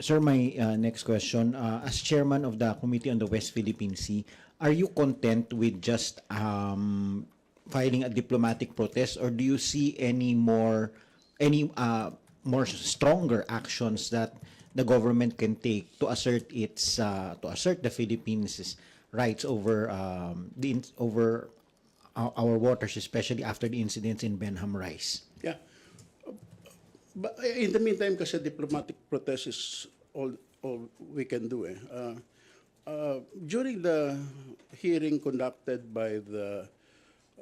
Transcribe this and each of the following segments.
Sir, my uh, next question. Uh, as chairman of the Committee on the West Philippine Sea, are you content with just um, filing a diplomatic protest or do you see any more any uh, more stronger actions that the government can take to assert its uh, to assert the Philippines' rights over um, the over our, our waters, especially after the incidents in Benham Rice? Yeah. But in the meantime, kasi diplomatic protest is all, all we can do. Eh. Uh, uh, during the hearing conducted by the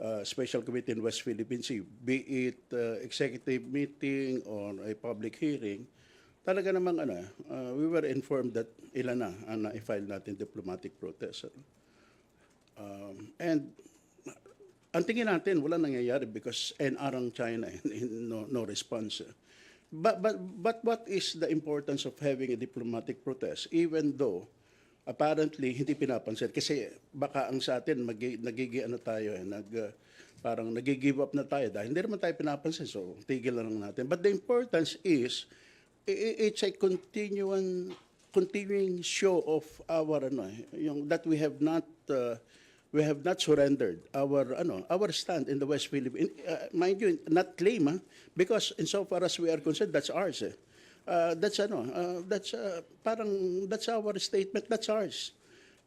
uh, Special Committee in West Philippine Sea, be it uh, executive meeting or a public hearing, talaga namang ano, uh, we were informed that ilan na ang na-file natin diplomatic protest. ano. Um, and ang tingin natin, wala nangyayari because NR ang China, eh, no, no response. eh. But, but, but what is the importance of having a diplomatic protest even though apparently hindi pinapansin? Kasi baka ang sa atin, magi, nagigi, ano tayo, eh, nag, uh, parang nagigive up na tayo dahil hindi naman tayo pinapansin, so tigil na lang natin. But the importance is, it's a continuing, continuing show of our, ano, eh, yung, that we have not, uh, we have not surrendered our ano our stand in the West Philippines. Uh, mind you, not claim, ah, because insofar as we are concerned, that's ours. Eh. Uh, that's ano, uh, that's uh, parang that's our statement. That's ours,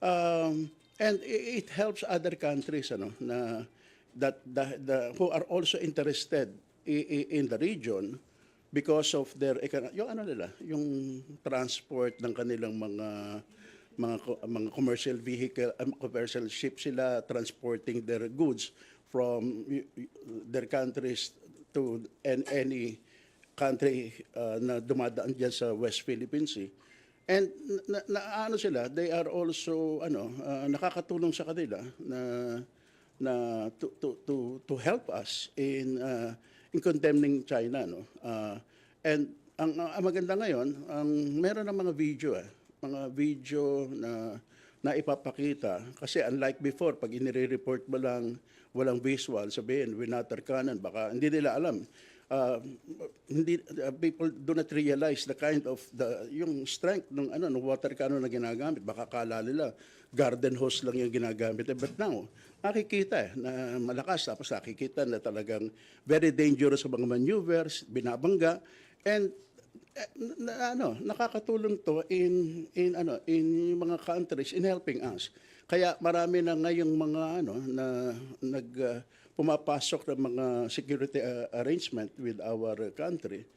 um, and i- it helps other countries ano na that the, the who are also interested in the region because of their econo- yung ano nila, yung transport ng kanilang mga mga mga commercial vehicle, um, commercial ships sila transporting their goods from their countries to an, any country uh, na dumadaan diyan sa West Philippine Sea. And na, na, ano sila, they are also ano uh, nakakatulong sa kanila na na to to to to help us in uh, in condemning China no. Uh, and ang, ang maganda ngayon, ang meron ng mga video eh, mga video na na ipapakita kasi unlike before pag inire-report mo lang walang visual sabihin winater cannon baka hindi nila alam. Uh, hindi uh, people do not realize the kind of the yung strength ng ano ng water cannon na ginagamit. Baka kala nila garden hose lang yung ginagamit. Eh, but now nakikita eh, na malakas. Tapos nakikita na talagang very dangerous sa mga maneuvers binabangga. And na, ano, nakakatulong to in in ano in mga countries in helping us. Kaya marami na ngayong mga ano na nag uh, pumapasok ng mga security uh, arrangement with our country.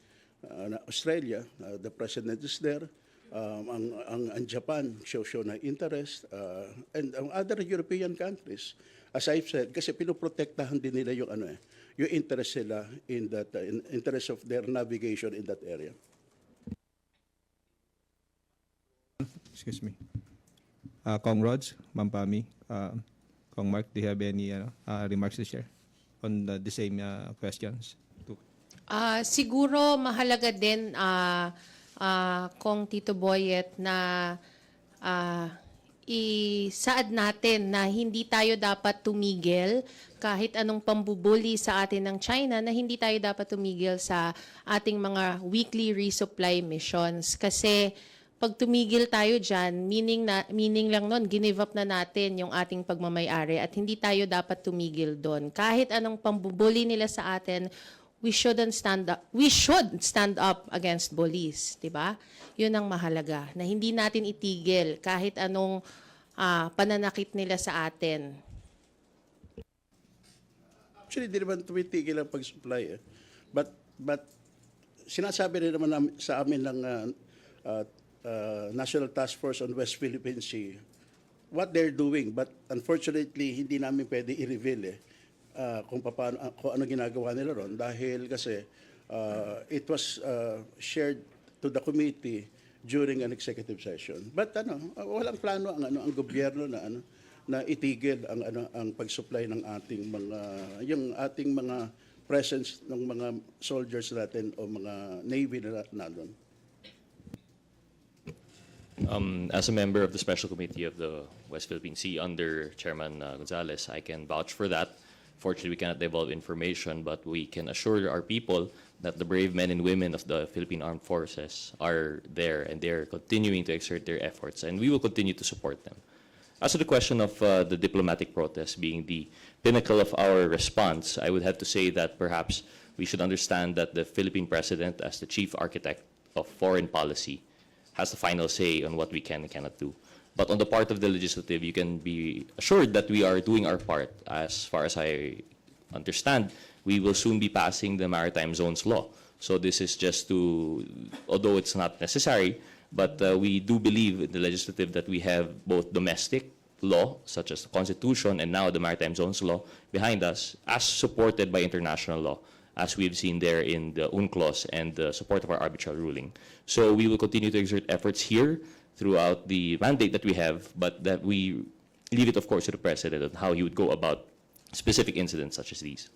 Uh, Australia, uh, the president is there. Um, ang, ang ang Japan show show na interest uh, and ang other European countries as I've said kasi pinoprotektahan din nila yung ano eh yung interest sila in that uh, in interest of their navigation in that area. Excuse me. Uh, Kong Rods, Mampami, uh, Kong Mark, do you have any uh, uh, remarks to share on the, the same uh, questions? Ah, siguro mahalaga din ah ah, kung Tito Boyet na ah, isaad natin na hindi tayo dapat tumigil kahit anong pambubuli sa atin ng China na hindi tayo dapat tumigil sa ating mga weekly resupply missions kasi pag tumigil tayo dyan, meaning, na, meaning lang nun, give up na natin yung ating pagmamayari at hindi tayo dapat tumigil doon. Kahit anong pambubuli nila sa atin, we shouldn't stand up. We should stand up against bullies, 'di ba? 'Yun ang mahalaga na hindi natin itigil kahit anong ah, pananakit nila sa atin. Actually, di naman tumitigil ang pag-supply. Eh. But, but sinasabi rin naman sa amin ng uh, uh, uh, National Task Force on West Philippine Sea what they're doing. But unfortunately, hindi namin pwede i-reveal eh, uh, kung, paano, uh, kung ano ginagawa nila ron. Dahil kasi uh, it was uh, shared to the committee during an executive session. But ano, uh, walang plano ang ano ang gobyerno na ano na itigil ang ano ang pag-supply ng ating mga yung ating mga presence ng mga soldiers natin o mga navy na natin. Um, as a member of the Special Committee of the West Philippine Sea under Chairman uh, Gonzales, I can vouch for that. Fortunately, we cannot divulge information, but we can assure our people that the brave men and women of the Philippine Armed Forces are there and they're continuing to exert their efforts, and we will continue to support them. As to the question of uh, the diplomatic protest being the pinnacle of our response, I would have to say that perhaps we should understand that the Philippine president, as the chief architect of foreign policy, has the final say on what we can and cannot do. But on the part of the legislative, you can be assured that we are doing our part. As far as I understand, we will soon be passing the Maritime Zones Law. So this is just to, although it's not necessary, but uh, we do believe in the legislative that we have both domestic law, such as the Constitution and now the Maritime Zones Law, behind us, as supported by international law, as we've seen there in the UNCLOS and the support of our arbitral ruling. So we will continue to exert efforts here throughout the mandate that we have, but that we leave it, of course, to the President on how he would go about specific incidents such as these.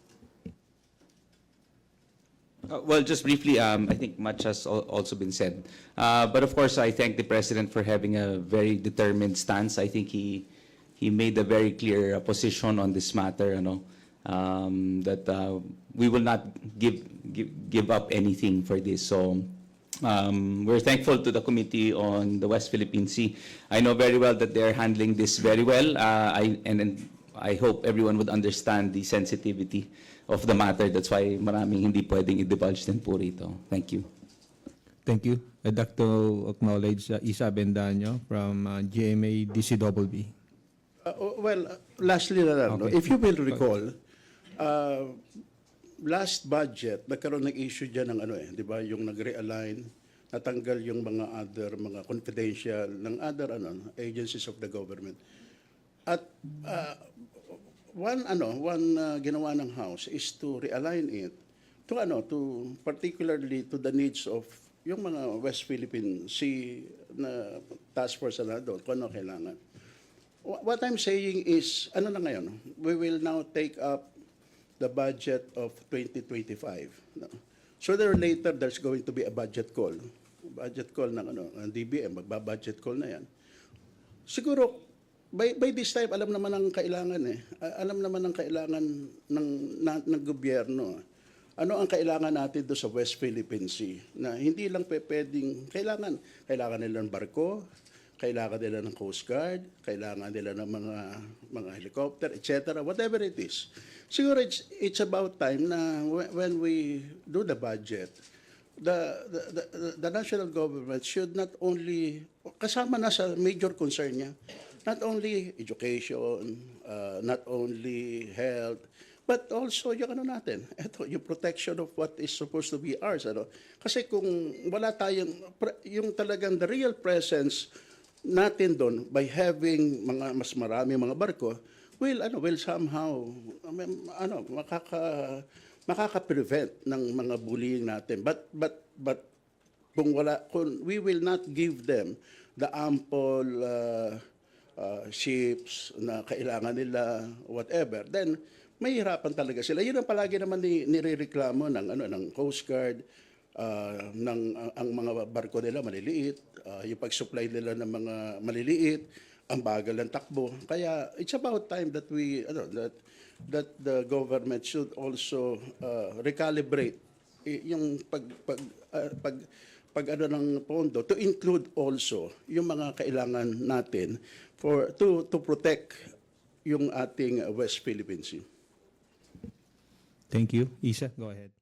Uh, Well, just briefly, um, I think much has al- also been said. Uh, But of course, I thank the President for having a very determined stance. I think he, he made a very clear uh, position on this matter, you know, um, that uh, we will not give, give, give up anything for this. So um, we're thankful to the Committee on the West Philippine Sea. I know very well that they're handling this very well, uh, I, and, and I hope everyone would understand the sensitivity of the matter. That's why maraming hindi pwedeng i-divulge din po rito. Thank you. Thank you. I'd like to acknowledge uh, Isa Bendaño from uh, GMA DCWB. Uh, oh, well, uh, lastly na lang, no? Okay. if you will recall, uh, last budget, nagkaroon ng issue dyan ng ano eh, di ba, yung nag-realign, natanggal yung mga other, mga confidential, ng other ano, agencies of the government. At uh, one ano, one uh, ginawa ng House is to realign it to ano, to particularly to the needs of yung mga West Philippine Sea na task force na doon, kung ano kailangan. Wha- What I'm saying is, ano na ngayon, we will now take up the budget of 2025. No? Sooner or later, there's going to be a budget call. Budget call ng, ano, ng DBM, magbabudget call na yan. Siguro, by, by this time, alam naman ang kailangan eh. Alam naman ang kailangan ng, na, ng gobyerno. Ano ang kailangan natin do sa West Philippine Sea? Na hindi lang pe pwedeng, kailangan, kailangan nila ng barko, kailangan nila ng Coast Guard, kailangan nila ng mga mga helicopter, etc. Whatever it is. Siguro it's, it's about time na whe- when we do the budget, the, the, the, the national government should not only, kasama na sa major concern niya, not only education, uh, not only health, but also yung ano natin, eto, yung protection of what is supposed to be ours. Ano? Kasi kung wala tayong, yung talagang the real presence natin doon by having mga mas marami mga barko, will ano will somehow um, ano makaka makaka-prevent ng mga bullying natin. But but but kung wala kung we will not give them the ample uh, uh, ships na kailangan nila whatever then mahihirapan talaga sila. Yun ang palagi naman ni nirereklamo ng ano ng Coast Guard uh, ng ang, mga barko nila maliliit uh, yung pag-supply nila ng mga maliliit ang bagal ng takbo kaya it's about time that we ano that that the government should also uh, recalibrate i- yung pag pag ah, pag pag ano ng pondo to include also yung mga kailangan natin for to to protect yung ating uh, West Philippine Sea. Thank you. Isa, go ahead.